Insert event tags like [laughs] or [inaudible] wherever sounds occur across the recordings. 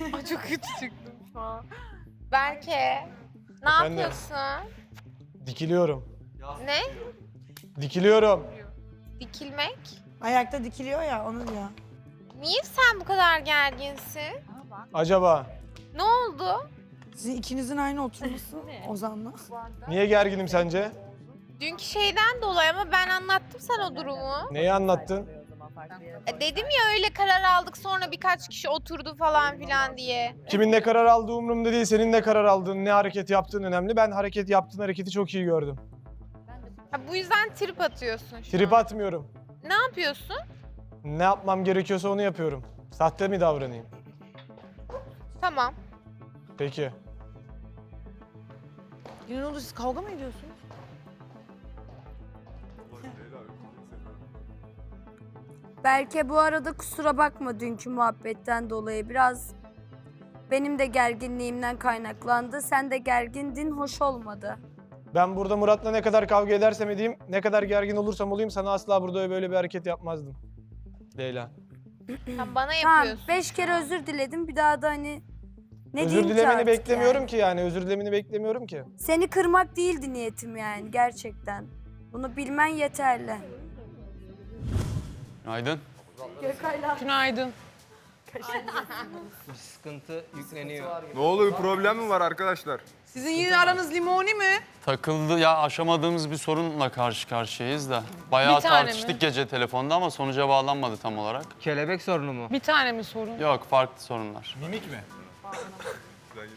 [laughs] Ay çok kötü çıktım şu an. Berke, ne Efendim? yapıyorsun? Dikiliyorum. Ne? Dikiliyorum. Dikilmek? Ayakta dikiliyor ya onu diyor. Niye sen bu kadar gerginsin? Acaba Ne oldu? Sizin ikinizin aynı oturması [laughs] Ozan'la. niye gerginim sence? Dünkü şeyden dolayı ama ben anlattım sana o durumu. Neyi anlattın? E dedim ya öyle karar aldık sonra birkaç kişi oturdu falan filan diye. Kimin ne karar aldığı umurumda değil. Senin ne karar aldığın, ne hareket yaptığın önemli. Ben hareket yaptığın hareketi çok iyi gördüm. Ha, bu yüzden trip atıyorsun şu Trip an. atmıyorum. Ne yapıyorsun? Ne yapmam gerekiyorsa onu yapıyorum. Sahte mi davranayım? Tamam. Peki. Yine ne oldu siz kavga mı ediyorsunuz? Belki bu arada kusura bakma dünkü muhabbetten dolayı biraz benim de gerginliğimden kaynaklandı. Sen de gergindin, hoş olmadı. Ben burada Murat'la ne kadar kavga edersem edeyim, ne kadar gergin olursam olayım sana asla burada böyle bir hareket yapmazdım. Leyla. Sen bana Tamam, yapıyorsun. beş kere özür diledim. Bir daha da hani ne özür diyeyim ki dilemeni artık beklemiyorum yani? ki yani. Özür dilemeni beklemiyorum ki. Seni kırmak değildi niyetim yani gerçekten. Bunu bilmen yeterli. Günaydın. Günaydın. Sıkıntı yükleniyor. Ne oluyor? Bir problem mi var arkadaşlar? Sizin yine aranız limoni mi? Takıldı ya aşamadığımız bir sorunla karşı karşıyayız da. Bayağı Bir tane tartıştık mi? gece telefonda ama sonuca bağlanmadı tam olarak. Kelebek sorunu mu? Bir tane mi sorun? Yok farklı sorunlar. Mimik mi?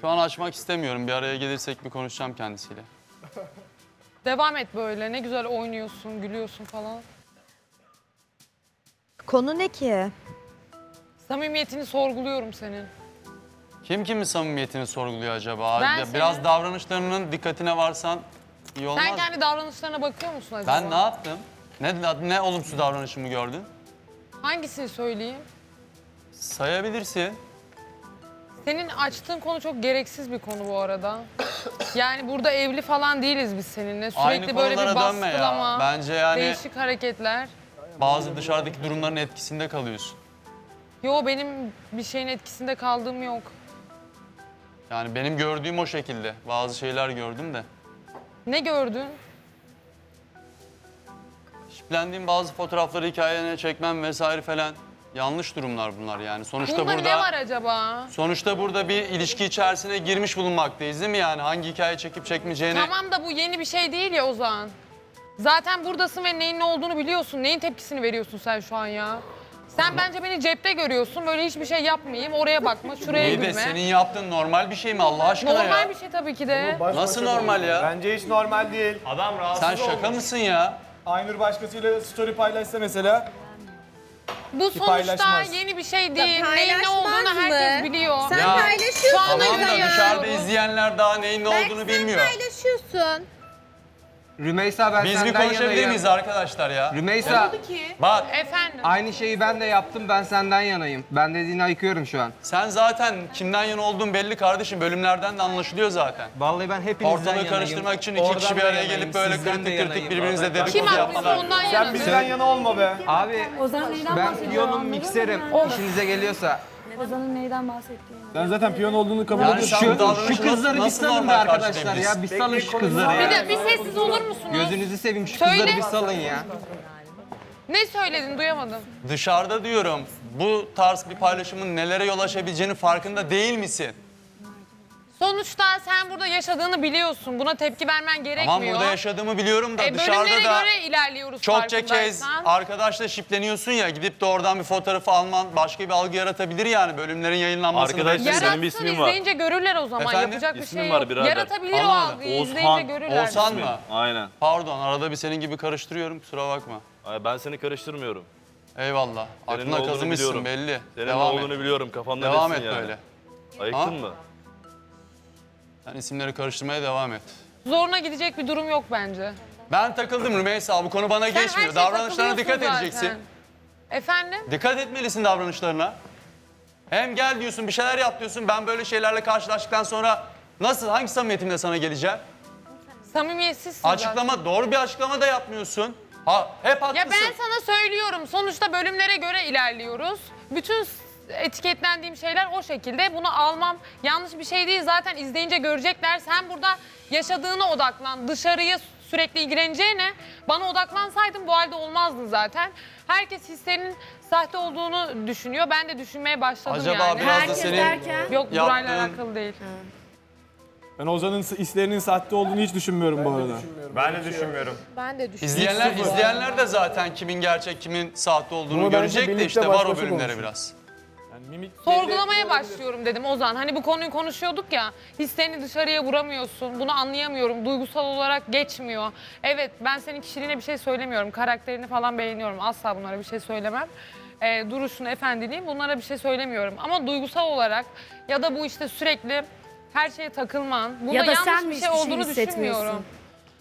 Şu an açmak istemiyorum. Bir araya gelirsek bir konuşacağım kendisiyle. Devam et böyle. Ne güzel oynuyorsun, gülüyorsun falan. Konu ne ki? Samimiyetini sorguluyorum senin. Kim kimin samimiyetini sorguluyor acaba? Ben Ya senin- Biraz davranışlarının dikkatine varsan iyi olmaz Sen mı? kendi davranışlarına bakıyor musun acaba? Ben ne yaptım? Ne, ne olumsuz davranışımı gördün? Hangisini söyleyeyim? Sayabilirsin. Senin açtığın konu çok gereksiz bir konu bu arada. Yani burada evli falan değiliz biz seninle. Sürekli Aynı böyle bir konulara dönme baskılama, ya. Bence yani değişik hareketler. Bazı dışarıdaki durumların etkisinde kalıyorsun. Yo benim bir şeyin etkisinde kaldığım yok. Yani benim gördüğüm o şekilde. Bazı şeyler gördüm de. Ne gördün? Şiplendiğim bazı fotoğrafları hikayene çekmem vesaire falan. Yanlış durumlar bunlar yani. Sonuçta Bunda burada ne var acaba? sonuçta burada bir ilişki içerisine girmiş bulunmaktayız değil mi yani? Hangi hikaye çekip çekmeyeceğini Tamam da bu yeni bir şey değil ya Ozan. Zaten buradasın ve neyin ne olduğunu biliyorsun. Neyin tepkisini veriyorsun sen şu an ya? Sen bence beni cepte görüyorsun. Böyle hiçbir şey yapmayayım. Oraya bakma, şuraya İyi de gülme. senin yaptığın normal bir şey mi Allah aşkına Normal ya? bir şey tabii ki de. Nasıl normal ya? Bence hiç normal değil. Adam rahatsız Sen şaka mısın ya? Aynur başkasıyla story paylaşsa mesela. Bu sonuçta paylaşmaz. yeni bir şey değil. Neyin ne paylaşmaz olduğunu mı? herkes biliyor. Sen Ya, paylaşıyorsun. Tamam da dışarıda izleyenler daha neyin ne Belki olduğunu sen bilmiyor. paylaşıyorsun. Rümeysa ben Biz bir senden konuşabilir yanayım. miyiz arkadaşlar ya? Rümeysa Bak Efendim. aynı şeyi ben de yaptım ben senden yanayım. Ben dediğini ayıkıyorum şu an. sen zaten kimden yana olduğun belli kardeşim. Bölümlerden de anlaşılıyor zaten. Vallahi ben hepinizden Ortalığı yanayım. karıştırmak için iki Oradan kişi bir da araya yanayım, gelip böyle sizden de kırtık kırtık yanayım. birbirinize Kim dedikodu haklıysa yapmalar. ondan Sen yana. bizden yana olma be. Abi ben piyonum mikserim. İşinize geliyorsa. Ozan'ın neyden bahsettiğini. Ben zaten piyon olduğunu kabul Yani ediyorum. Şu, şu kızları bir salın be arkadaşlar ya. Bir salın şu kızları Bir ya. de bir sessiz olur musunuz? Gözünüzü seveyim şu Söyle. kızları bir salın ya. Ne söyledin duyamadım. Dışarıda diyorum bu tarz bir paylaşımın nelere yol açabileceğinin farkında değil misin? Sonuçta sen burada yaşadığını biliyorsun. Buna tepki vermen gerekmiyor. Tamam burada yaşadığımı biliyorum da E, dışarıda da göre ilerliyoruz çokça kez arkadaşla şipleniyorsun ya gidip de oradan bir fotoğrafı alman başka bir algı yaratabilir yani bölümlerin yayınlanmasını Arkadaş- beklemek. Senin bir ismin var. izleyince görürler o zaman. Efendim? Yapacak bir İsmin şey var yok. birader. Yaratabilir o Anlamadım. algıyı. Oğuzhan. izleyince görürler. Oğuzhan mı? Aynen. Pardon arada bir senin gibi karıştırıyorum kusura bakma. Ay, Ben seni karıştırmıyorum. Eyvallah. Senin ne Aklına olduğunu kazımışsın biliyorum. belli. Senin Devam ne et. olduğunu biliyorum. Kafanda Devam nesin et yani. böyle. Ayıktın Ha? mı? Sen isimleri karıştırmaya devam et. Zoruna gidecek bir durum yok bence. Ben takıldım Rümeysa bu konu bana Sen her geçmiyor. şeye Davranışlarına dikkat takılıyorsun edeceksin. zaten. Efendim? Dikkat etmelisin davranışlarına. Hem gel diyorsun bir şeyler yap diyorsun. Ben böyle şeylerle karşılaştıktan sonra nasıl hangi samimiyetimle sana geleceğim? Samimiyetsizsin zaten. Açıklama doğru bir açıklama da yapmıyorsun. Ha hep haklısın. Ya ben sana söylüyorum. Sonuçta bölümlere göre ilerliyoruz. Bütün etiketlendiğim şeyler o şekilde. Bunu almam yanlış bir şey değil. Zaten izleyince görecekler. Sen burada yaşadığına odaklan. Dışarıya sürekli ilgileneceğine bana odaklansaydın bu halde olmazdın zaten. Herkes hislerinin sahte olduğunu düşünüyor. Ben de düşünmeye başladım Acaba yani. biraz da Herkes senin derken Yok burayla yaptığın- alakalı değil. Ben Ozan'ın hislerinin sahte olduğunu hiç düşünmüyorum bu arada. Ben de düşünmüyorum. Ben de düşünüyorum. izleyenler izleyenler de zaten kimin gerçek kimin sahte olduğunu Bunu bence görecek de birlikte işte baş var o başa bölümlere konuşun. biraz. Mimik Sorgulamaya başlıyorum dedim Ozan. Hani bu konuyu konuşuyorduk ya. Hislerini dışarıya vuramıyorsun. Bunu anlayamıyorum. Duygusal olarak geçmiyor. Evet ben senin kişiliğine bir şey söylemiyorum. Karakterini falan beğeniyorum. Asla bunlara bir şey söylemem. Ee, duruşunu, efendiliğin bunlara bir şey söylemiyorum. Ama duygusal olarak ya da bu işte sürekli her şeye takılman. Bunda Ya da yanlış sen mi bir hiçbir şey şey olduğunu hissetmiyorsun? düşünmüyorum.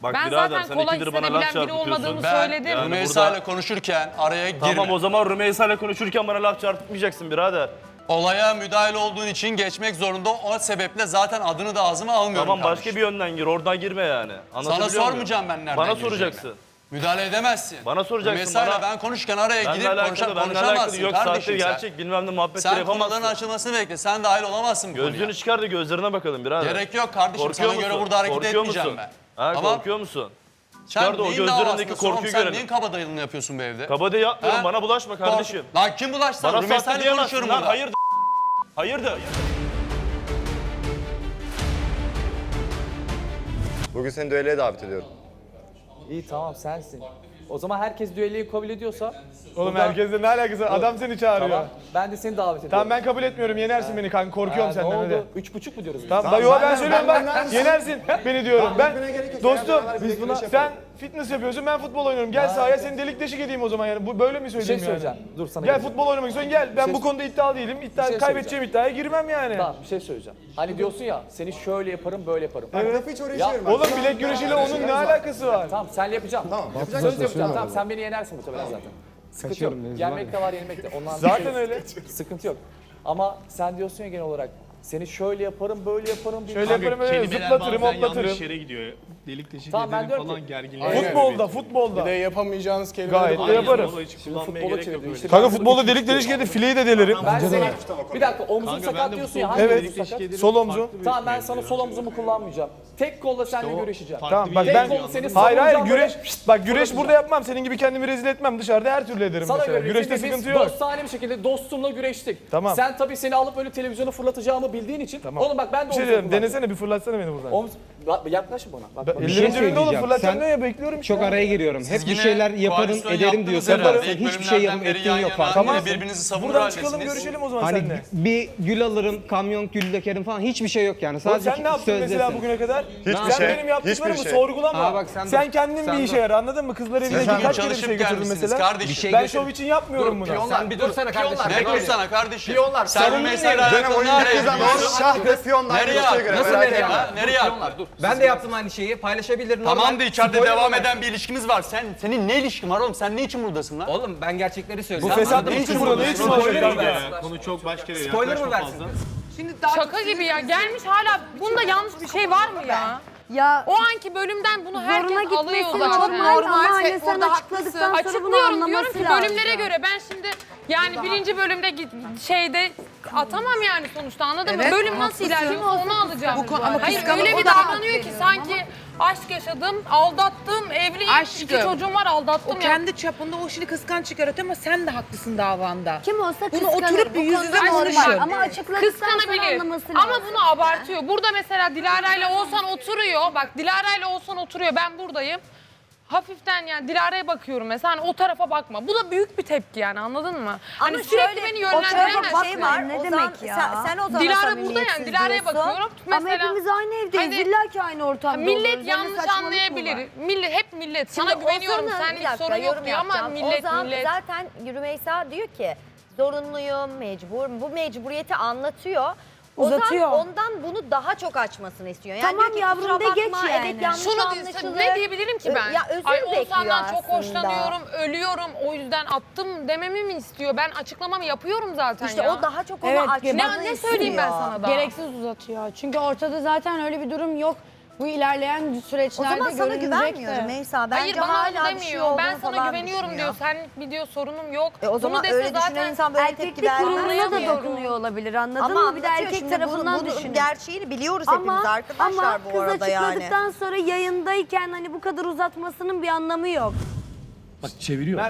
Bak Ben birader zaten sen kolay ikidir bana laf hissedebilen biri çarpıtıyorsun. olmadığımı Ben söyledim. Yani Rümeysa burada- ile konuşurken araya girme. Tamam o zaman Rümeysa ile konuşurken bana laf çarpıtmayacaksın birader. Olaya müdahale olduğun için geçmek zorunda. O sebeple zaten adını da ağzıma almıyorum Tamam başka kardeşim. bir yönden gir oradan girme yani. Sana Anlatabiliyor muyum? sormayacağım ben nereden Bana gireceğimi. soracaksın. Müdahale edemezsin. Bana soracaksın, ile bana- ben konuşurken araya Benle gidip alakalı, konuşa, benle alakalı konuşamazsın yok sahte kardeşim sen. gerçek bilmem ne muhabbetleri Sen yapamazsın. konuların açılmasını bekle. Sen dahil olamazsın bu Gözlüğünü konuya. çıkar da gözlerine bakalım birader. Gerek yok kardeşim. Korkuyor Sana göre musun? burada hareket Korkuyor etmeyeceğim musun? ben. Ha, Tamam. korkuyor musun? Sen Çıkar da o neyin gözlerindeki davasındasın oğlum? korkuyu Sen görelim. neyin kabadayılığını yapıyorsun bu evde? Kabade yapmıyorum Ha? bana bulaşma kardeşim. Kork- Lan kim bulaştı sana? Bana Rümeysa sahte ile diyemezsin konuşuyorum lan burada. hayırdır. Hayırdır. Bugün seni düelloya davet ediyorum. İyi tamam sensin. O zaman herkes düelloyu kabul ediyorsa Oğlum Burada- herkesle ne alakası var? Adam seni çağırıyor. tamam Tamam, ben de seni davet ediyorum. ben kabul etmiyorum. Yenersin beni kanka. Korkuyorum senden ne hadi. oldu? Üç buçuk mu diyoruz? biz? Tamam, yo ben söylüyorum bak. Yenersin beni diyorum. Ben dostum Biz buna sen fitness yapıyorsun ben futbol oynuyorum. Gel sahaya seni delik deşik edeyim o zaman yani. Bu böyle mi bir şey söyleyeyim yani? söyleyeceğim. Dur sana Gel geleceğim. futbol oynamak istiyorsun gel. Ben şey- bu konuda iddialı değilim. İddia Bir şey kaybedeceğim iddiaya girmem yani. Tamam bir şey söyleyeceğim. Hani diyorsun ya seni şöyle yaparım böyle yaparım. Evet. Ya, Oğlum bilek güreşiyle onun ne alakası var? Tamam senle yapacağım. Tamam Söz yapacağım tamam sen beni yenersin muhtemelen zaten. Sıkıntı yok. Yenmek de var yenmek de. Ondan bir Zaten öyle. Sıkıntı yok. Ama sen diyorsun ya genel olarak seni şöyle yaparım böyle yaparım. Şöyle bilmem- yaparım öyle zıplatırım hoplatırım. yere gidiyor. Delik deşik Tamam, ben ederim diyorum falan ki- gerginlik. Futbolda futbolda. yapamayacağınız kelimeleri Gayet de yaparım. Şimdi futbola çevirdim işte. Kanka futbolda delik delik edip fileyi de delerim. Ben seni... Bir dakika omzum sakat diyorsun ya. Hangi Evet. omzum sakat? Sol omzu. Tamam ben sana sol omzumu kullanmayacağım. Tek kolla seninle görüşeceğim. Tamam bak ben seni Hayır hayır savunacağım güreş böyle- bak güreş burada yapmam. Senin gibi kendimi rezil etmem. Dışarıda her türlü ederim Sana mesela. göre Güreşte biz sıkıntı yok. dostane bir şekilde dostumla güreştik. Tamam. Sen tabii seni alıp böyle televizyona fırlatacağımı bildiğin için. Tamam. Oğlum bak ben de Bir şey omzumu diyeyim. kullanacağım. Denesene bir fırlatsana beni buradan. Omz... Bak, Yaklaş bana. Bak, cebinde oğlum fırlatacağım diyor ya bekliyorum işte. Çok araya giriyorum. Hep bir yine şeyler yaparım koalisyon ederim yaptınız diyorsun. herhalde. Sen İlk hiçbir şey yapıp bölümlerden beri ettiğin yan yok yana falan. Tamam. yine birbirinizi savunur Buradan çıkalım haldesiniz. görüşelim o zaman Hani seninle. bir gül alırım, kamyon gül dökerim falan hiçbir şey yok yani. Oğlum Sadece sen ne yaptın mesela sözdesin. bugüne kadar? Hiçbir sen şey, benim yaptıklarımı hiçbir şey. sorgulama. Aa bak sen sen kendin Sen bir işe dur. yara anladın mı? Kızlar evine Sen kaç kere bir çalışıp şey götürdün gelmişsiniz mesela. kardeşim. şey Ben şov için yapmıyorum bunu. Sen bir dursana kardeşim. Ne dursana kardeşim? Piyonlar, Sen sen Rümeysa ile Benim alakalı oyun nereye bittiği zaman gidiyorsun? şah ve piyonlar Nereye merak nereye nereye attın? Ben de yaptım aynı şeyi. Paylaşabilirim. Tamam da içeride devam eden bir ilişkimiz var. Sen senin ne ilişkin var oğlum? Sen ne için buradasın lan? Oğlum ben gerçekleri Bu söylüyorum. fesat ne ne için burada? Ne buradasın? için Spoiler mı versin? Konu çok başka yere Spoiler mı versin? Şimdi daha Şaka gibi ya. Gelmiş hala bunda yanlış bir şey var mı ya? Ya O anki bölümden bunu zoruna herkes alıyor gitmesi zaten. normal ama Normal, hani sen orada açıkladıktan haklısın. sonra bunu Açıklıyorum diyorum anlaması ki lazım. bölümlere göre ben şimdi yani birinci bölümde git şeyde atamam yani sonuçta anladın Evet, mı? Bölüm nasıl haklısın. ilerliyorsa onu alacağım. Bu konu- ama Hayır öyle o bir da davranıyor ki veriyorum sanki aşk yaşadım, aldattım, evliyim, Aşkım. iki çocuğum var aldattım o ya. kendi çapında o şimdi kıskanç çıkartıyor ama sen de haklısın davanda. Kim olsa Bunu kıskanır. oturup bir Bu yüz konuda yüze normal. konuşun. Ama açıkladıktan sonra Kıskanabilir. anlaması lazım. Ama bunu abartıyor. Burada mesela Dilara ile Oğuzhan oturuyor. Bak Dilara ile Oğuzhan oturuyor. Ben buradayım. Hafiften yani Dilara'ya bakıyorum mesela. Hani o tarafa bakma. Bu da büyük bir tepki yani anladın mı? Hani Ama sürekli şöyle, beni o tarafa yönlendiremezsin. şey var. Ne demek ya? Sen, sen o zaman Dilara burada samimiyetsiz yani. Dilara'ya diyorsun. bakıyorum. Ama Mesela hepimiz aynı evdeyiz. Hani- İlla ki aynı ortamda millet oluyoruz. Yani yanlış saçmalık mı var? anlayabilir. Millet hep millet. Sana Şimdi güveniyorum. Ozan'ın- Sen bir hiç dakika, sorun yok yorum diyor ama yapacağım. millet Ozan millet. zaten Rümeysa diyor ki zorunluyum, mecbur. Bu mecburiyeti anlatıyor. Uzatıyor. Ozan ondan bunu daha çok açmasını istiyor. Yani Tamam diyor ki, yavrum, "Kusura de geç bakma, yani." Evet yanlış Şunu anlaşılır. ne diyebilirim ki ben? Ya özür Ay bekliyor Oğuzhan'dan çok aslında. hoşlanıyorum, ölüyorum. O yüzden attım dememi mi istiyor? Ben açıklamamı yapıyorum zaten İşte ya. o daha çok onu Evet, açmanı ne, ne söyleyeyim ben istiyor. sana daha? Gereksiz uzatıyor. Çünkü ortada zaten öyle bir durum yok. Bu ilerleyen O süreçlerde zaman sana güvenmiyorum. Meysa. Bence Hayır bana hala bir şey demiyor. olduğunu ben sana falan güveniyorum düşünüyor. diyor. Sen bir diyor sorunum yok. E o zaman Bunu dese öyle düşünen zaten insan böyle tepki Erkeklik vermez. gururuna da Anlayamıyorum. dokunuyor olabilir anladın Ama mı? Bir de anlatıyor erkek şimdi tarafından bunu, bunu düşünün. gerçeğini biliyoruz hepimiz arkadaşlar ama bu kız arada yani. açıkladıktan sonra yayındayken hani bu kadar uzatmasının bir anlamı yok. Bak çeviriyor.